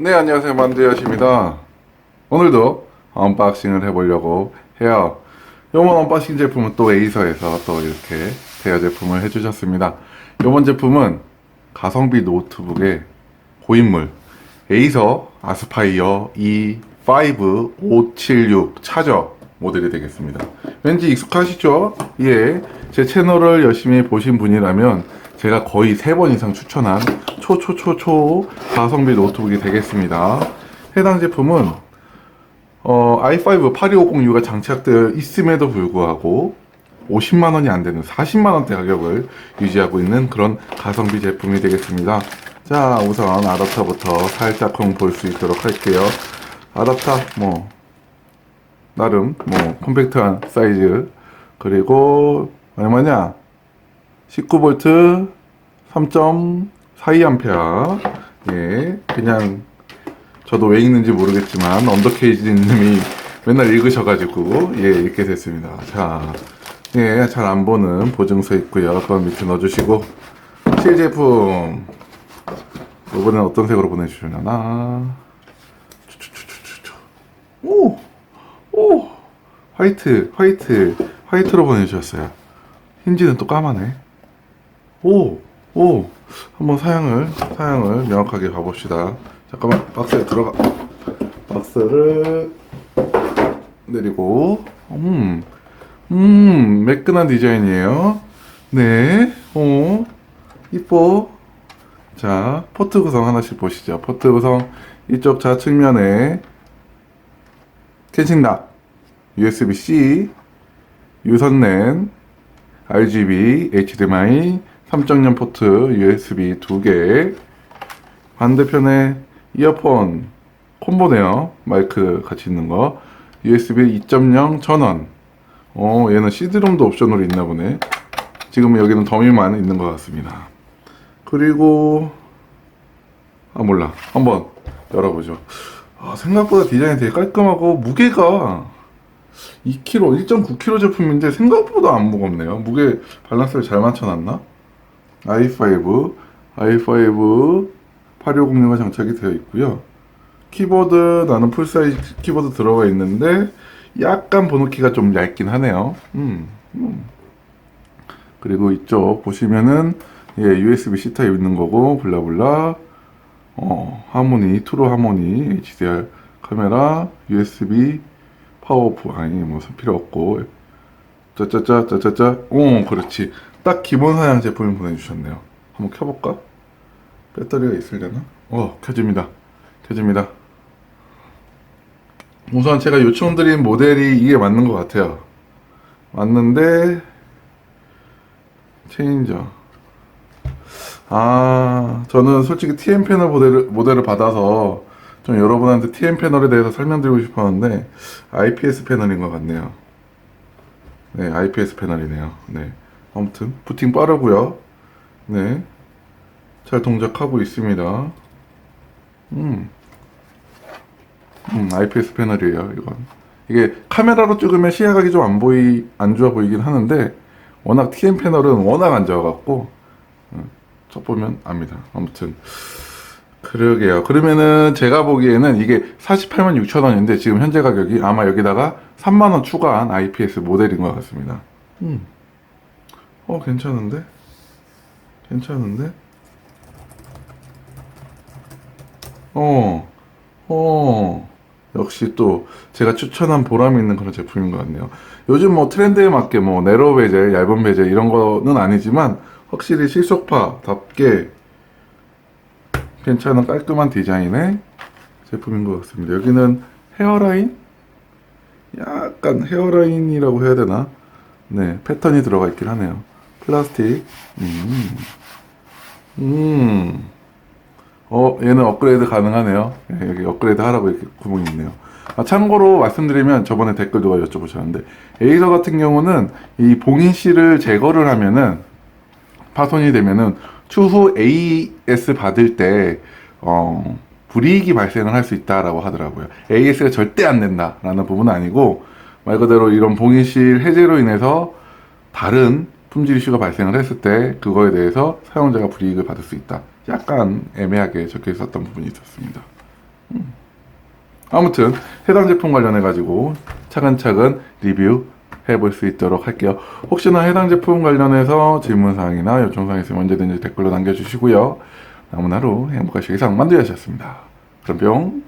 네 안녕하세요. 만두야시입니다. 오늘도 언박싱을 해보려고 해요. 이번 언박싱 제품은 또 에이서에서 또 이렇게 대여 제품을 해주셨습니다. 이번 제품은 가성비 노트북의 고인물 에이서 아스파이어 E5 576 차저 모델이 되겠습니다. 왠지 익숙하시죠? 예, 제 채널을 열심히 보신 분이라면 제가 거의 세번 이상 추천한 초초초초 가성비 노트북이 되겠습니다. 해당 제품은 어, i5 8250U가 장착되어 있음에도 불구하고 50만 원이 안 되는 40만 원대 가격을 유지하고 있는 그런 가성비 제품이 되겠습니다. 자, 우선 아답터부터 살짝쿵 볼 수 있도록 할게요. 아답터 뭐 나름 뭐 컴팩트한 사이즈 그리고 얼마냐 19V 3.42A 예 그냥 저도 왜 읽는지 모르겠지만 언더케이지님이 맨날 읽으셔가지고 예 읽게 됐습니다 자예잘 안 보는 보증서 있고요 그건 밑에 넣어주시고 실제품 이번엔 어떤 색으로 보내주려나 오! 오! 화이트, 화이트, 화이트로 보내주셨어요. 힌지는 또 까마네. 오! 오! 한번 사양을, 사양을 명확하게 가봅시다. 잠깐만, 박스에 들어가. 박스를 내리고, 음, 음, 매끈한 디자인이에요. 네, 오, 이뻐. 자, 포트 구성 하나씩 보시죠. 포트 구성 이쪽 좌측면에 캐싱락, USB-C, 유선랜, RGB, HDMI, 3.0 포트, USB 2개, 반대편에 이어폰, 콤보네요. 마이크 같이 있는 거. USB 2.0 전원. 어, 얘는 CD롬도 옵션으로 있나 보네. 지금 여기는 더미만 있는 것 같습니다. 그리고, 아, 몰라. 한번 열어보죠. 아, 생각보다 디자인이 되게 깔끔하고 무게가 2kg, 1.9kg 제품인데 생각보다 안 무겁네요. 무게 밸런스를 잘 맞춰놨나? I5, i5 8506가 장착이 되어 있고요. 키보드 나는 풀사이즈 키보드 들어가 있는데 약간 번호키가 좀 얇긴 하네요. 음, 음. 그리고 이쪽 보시면은 예, USB-C 타입 있는 거고 블라블라 어, 하모니, 트루 하모니, HDR 카메라, USB, 파워프, 아니, 뭐, 필요 없고, 짜짜짜, 짜짜짜, 오, 그렇지. 딱 기본 사양 제품을 보내주셨네요. 한번 켜볼까? 배터리가 있으려나? 어, 켜집니다. 켜집니다. 우선 제가 요청드린 모델이 이게 맞는 것 같아요. 맞는데, 체인저. 아, 저는 솔직히 TM 패널 모델을, 모델을 받아서 좀 여러분한테 TM 패널에 대해서 설명드리고 싶었는데 IPS 패널인 것 같네요. 네, IPS 패널이네요. 네. 아무튼 부팅 빠르고요. 네. 잘 동작하고 있습니다. 음. 음, IPS 패널이에요, 이건. 이게 카메라로 찍으면 시야각이 좀 안 보이, 안 좋아 보이긴 하는데, 워낙 TM 패널은 워낙 안 좋아갖고, 첫 보면 압니다. 아무튼 그러게요. 그러면은 제가 보기에는 이게 48만 6천 원인데 지금 현재 가격이 아마 여기다가 3만 원 추가한 IPS 모델인 것 같습니다. 음. 어 괜찮은데? 괜찮은데? 어. 어. 역시 또 제가 추천한 보람이 있는 그런 제품인 것 같네요. 요즘 뭐 트렌드에 맞게 뭐 네로 베젤, 얇은 베젤 이런 거는 아니지만 확실히 실속파답게 괜찮은 깔끔한 디자인의 제품인 것 같습니다. 여기는 헤어라인? 약간 헤어라인이라고 해야 되나? 네, 패턴이 들어가 있긴 하네요. 플라스틱. 음. 음. 어, 얘는 업그레이드 가능하네요. 예, 여기 업그레이드 하라고 이렇게 구멍이 있네요. 아, 참고로 말씀드리면 저번에 댓글 누가 여쭤보셨는데, 에이서 같은 경우는 이 봉인실을 제거를 하면은 파손이 되면은 추후 AS 받을 때 어, 불이익이 발생을 할 수 있다라고 하더라고요. AS가 절대 안 된다라는 부분은 아니고 말 그대로 이런 봉인실 해제로 인해서 다른 품질 이슈가 발생을 했을 때 그거에 대해서 사용자가 불이익을 받을 수 있다. 약간 애매하게 적혀 있었던 부분이 있었습니다. 아무튼 해당 제품 관련해 가지고 차근차근 리뷰 해볼 수 있도록 할게요. 혹시나 해당 제품 관련해서 질문사항이나 요청사항 있으면 언제든지 댓글로 남겨주시고요. 남은 하루 행복하시기 상 만두야셨습니다. 그럼 뿅.